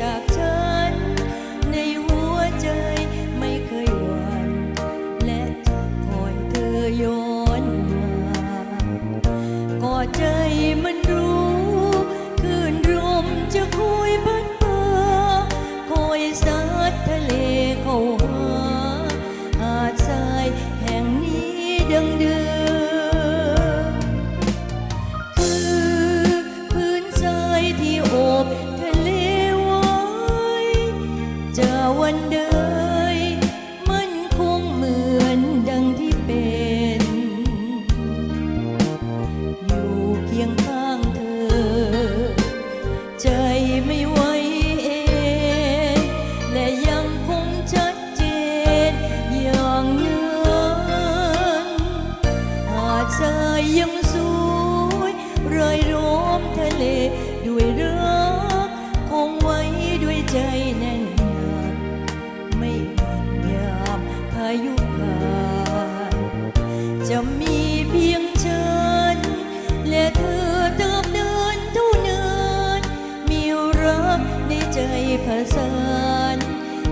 จากฉัน ในหัวใจไม่เคยหวั่นและคอยเธอยนมาก่อใจมันรู้คืนรมจะคุยพันเบอคอยซัดทะเลเขาหาหาดทายแห่งนี้ดังเดิม คีงข้างเธอ ใจไม่ไวเองและยังคงชัดเจนอย่างนั้นหากใจยัง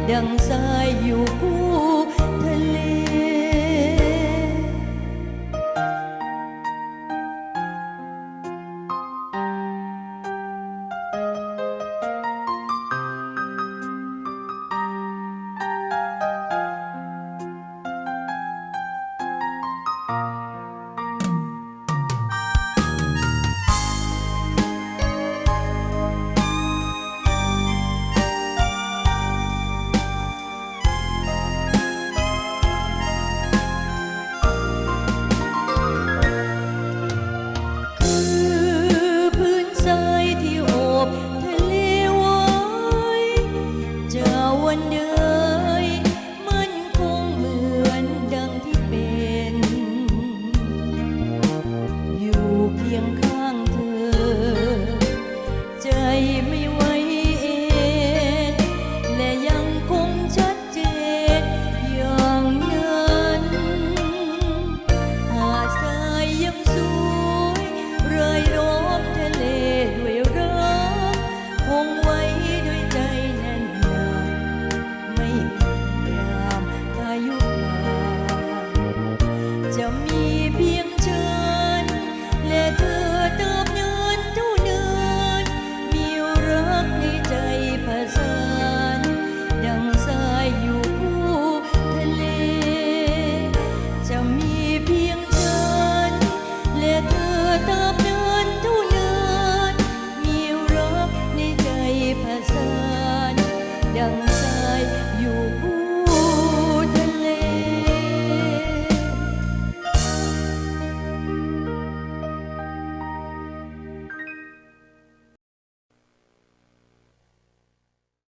像在诱惑的脸。buồn you.